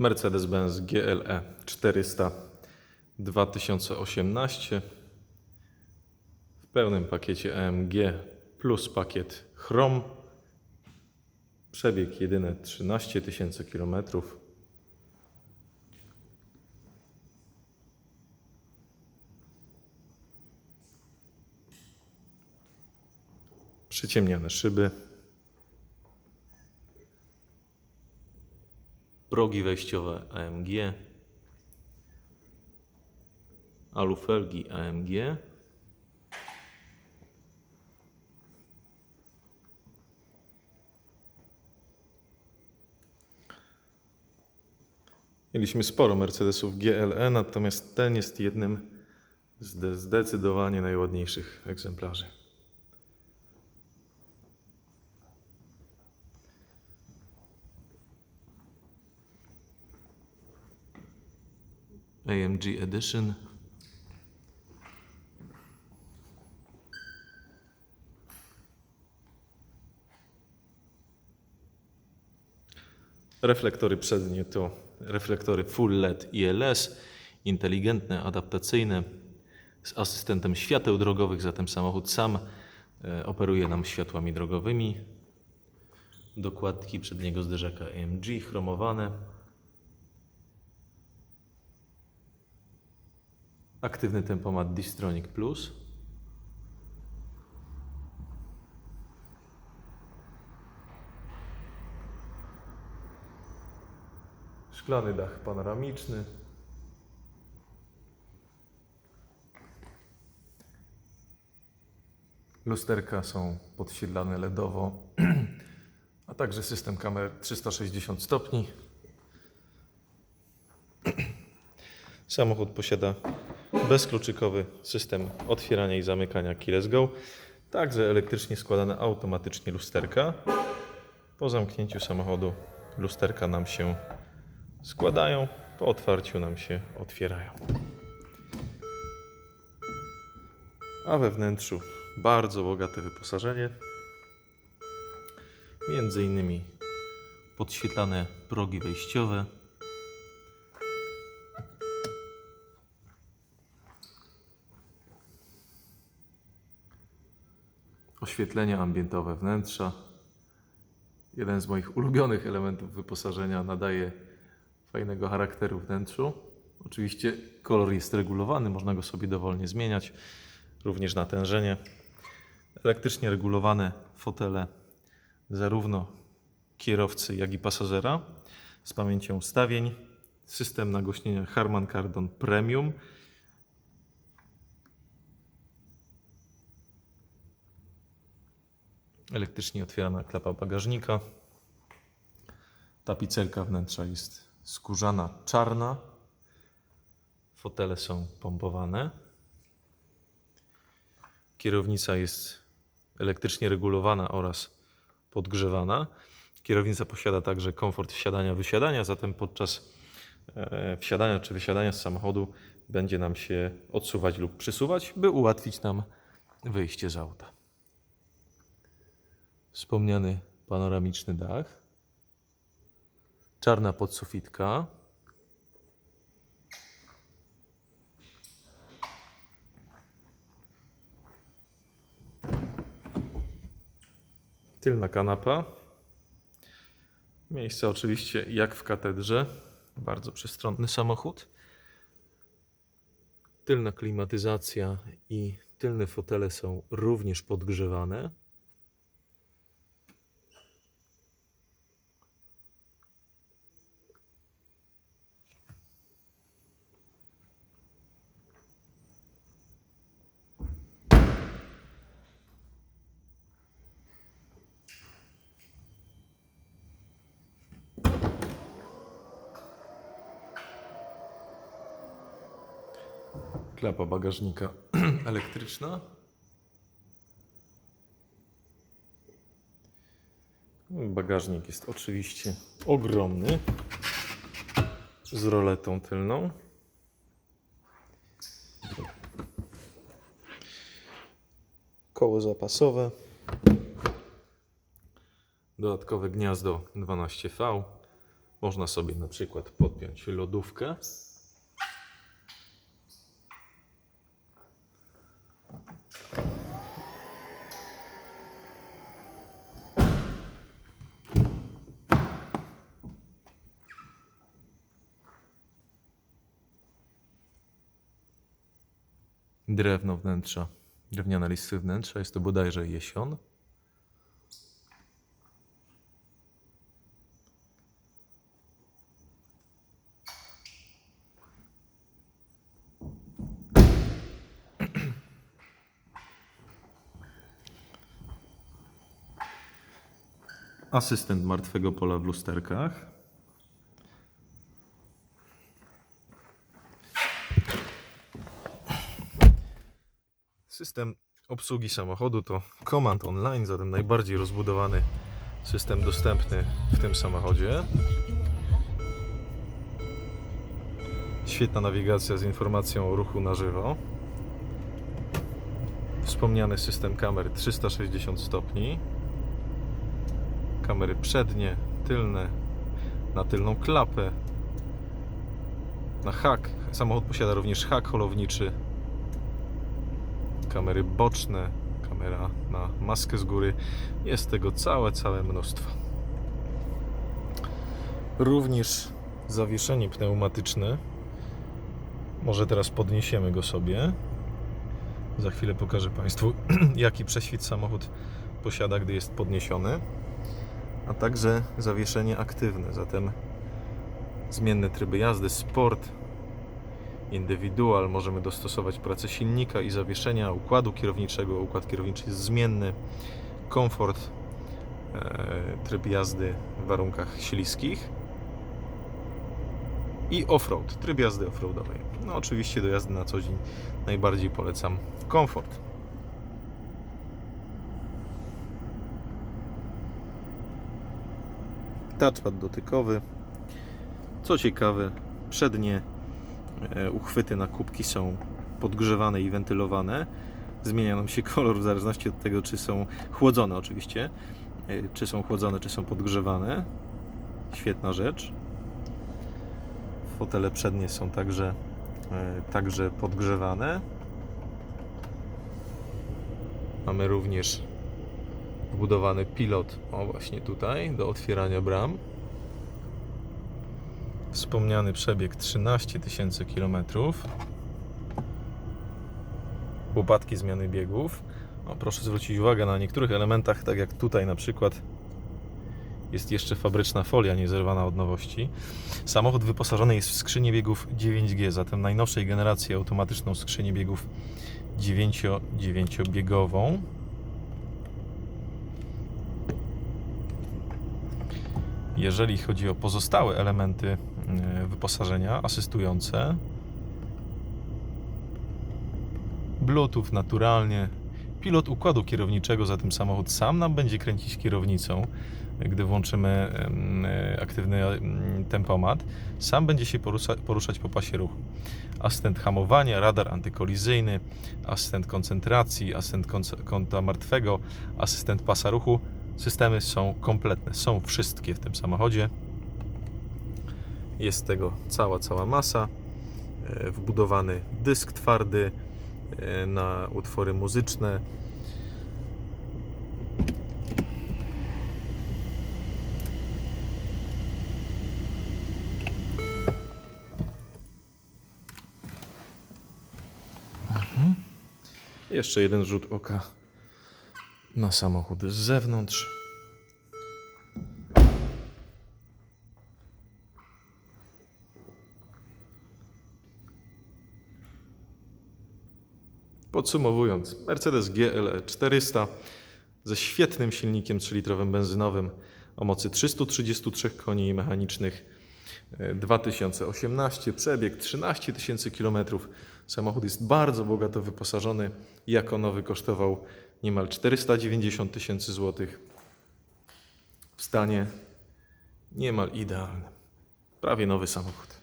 Mercedes-Benz GLE 400 2018 w pełnym pakiecie AMG plus pakiet Chrom. Przebieg jedyne 13 tysięcy kilometrów. Przyciemniane szyby. Progi wejściowe AMG. Alufelgi AMG. Mieliśmy sporo Mercedesów GLE, natomiast ten jest jednym z zdecydowanie najładniejszych egzemplarzy. AMG Edition. Reflektory przednie to reflektory Full LED ILS, inteligentne, adaptacyjne, z asystentem świateł drogowych, zatem samochód sam e, operuje nam światłami drogowymi. Dokładki przedniego zderzaka AMG chromowane. Aktywny tempomat Distronic Plus. Szklany dach panoramiczny. Lusterka są podświetlane LEDowo, a także system kamer 360 stopni. Samochód posiada bezkluczykowy system otwierania i zamykania Keyless Go, także elektrycznie składane automatycznie lusterka. Po zamknięciu samochodu lusterka nam się składają, po otwarciu nam się otwierają. A we wnętrzu bardzo bogate wyposażenie. Między innymi podświetlane progi wejściowe. Oświetlenie ambientowe wnętrza. Jeden z moich ulubionych elementów wyposażenia nadaje fajnego charakteru wnętrzu. Oczywiście kolor jest regulowany, można go sobie dowolnie zmieniać, również natężenie. Elektrycznie regulowane fotele zarówno kierowcy, jak i pasażera z pamięcią ustawień. System nagłośnienia Harman Kardon Premium. Elektrycznie otwierana klapa bagażnika. Tapicerka wnętrza jest skórzana czarna. Fotele są pompowane. Kierownica jest elektrycznie regulowana oraz podgrzewana. Kierownica posiada także komfort wsiadania, wysiadania, zatem podczas e, wsiadania czy wysiadania z samochodu będzie nam się odsuwać lub przysuwać, by ułatwić nam wyjście z auta. Wspomniany panoramiczny dach, czarna podsufitka, tylna kanapa. Miejsce oczywiście jak w katedrze. Bardzo przestronny samochód. Tylna klimatyzacja i tylne fotele są również podgrzewane. Klapa bagażnika elektryczna. Bagażnik jest oczywiście ogromny z roletą tylną. Koło zapasowe. Dodatkowe gniazdo 12V. Można sobie na przykład podpiąć lodówkę. Drewno wnętrza, drewniane listy wnętrza, jest to bodajże jesion. Asystent martwego pola w lusterkach. System obsługi samochodu to Command Online, zatem najbardziej rozbudowany system dostępny w tym samochodzie. Świetna nawigacja z informacją o ruchu na żywo. Wspomniany system kamer 360 stopni. Kamery przednie, tylne, na tylną klapę, na hak. Samochód posiada również hak holowniczy kamery boczne, kamera na maskę z góry. Jest tego całe, całe mnóstwo. Również zawieszenie pneumatyczne. Może teraz podniesiemy go sobie. Za chwilę pokażę Państwu, jaki prześwit samochód posiada, gdy jest podniesiony. A także zawieszenie aktywne, zatem zmienne tryby jazdy, sport, indywidual, możemy dostosować pracę silnika i zawieszenia, układu kierowniczego. Układ kierowniczy jest zmienny, komfort, e, tryb jazdy w warunkach śliskich i offroad, tryb jazdy offroadowej. No oczywiście do jazdy na co dzień najbardziej polecam komfort. Touchpad dotykowy. Co ciekawe, przednie uchwyty na kubki są podgrzewane i wentylowane. Zmienia nam się kolor w zależności od tego, czy są chłodzone oczywiście. E, Czy są chłodzone, czy są podgrzewane. Świetna rzecz. Fotele przednie są także, e, także podgrzewane. Mamy również wbudowany pilot, o właśnie tutaj, do otwierania bram. Wspomniany przebieg 13 tysięcy kilometrów. Łopatki zmiany biegów. O, proszę zwrócić uwagę na niektórych elementach, tak jak tutaj na przykład jest jeszcze fabryczna folia niezerwana od nowości. Samochód wyposażony jest w skrzynię biegów 9G, zatem najnowszej generacji automatyczną skrzynię biegów 9-biegową. Jeżeli chodzi o pozostałe elementy wyposażenia asystujące, Bluetooth naturalnie, pilot układu kierowniczego, zatem samochód sam nam będzie kręcić kierownicą, gdy włączymy e, aktywny em, tempomat, sam będzie się porusza, poruszać po pasie ruchu. Asystent hamowania, radar antykolizyjny, asystent koncentracji, asystent kąta martwego, asystent pasa ruchu. Systemy są kompletne, są wszystkie w tym samochodzie. Jest tego cała, cała masa. E, Wbudowany dysk twardy e, na utwory muzyczne. Mhm. Jeszcze jeden rzut oka na samochód z zewnątrz. Podsumowując, Mercedes GLE 400 ze świetnym silnikiem 3-litrowym benzynowym o mocy 333 koni mechanicznych, e, 2018, przebieg 13 tysięcy kilometrów. Samochód jest bardzo bogato wyposażony. Jako nowy kosztował niemal 490 tysięcy złotych. W stanie niemal idealnym. Prawie nowy samochód.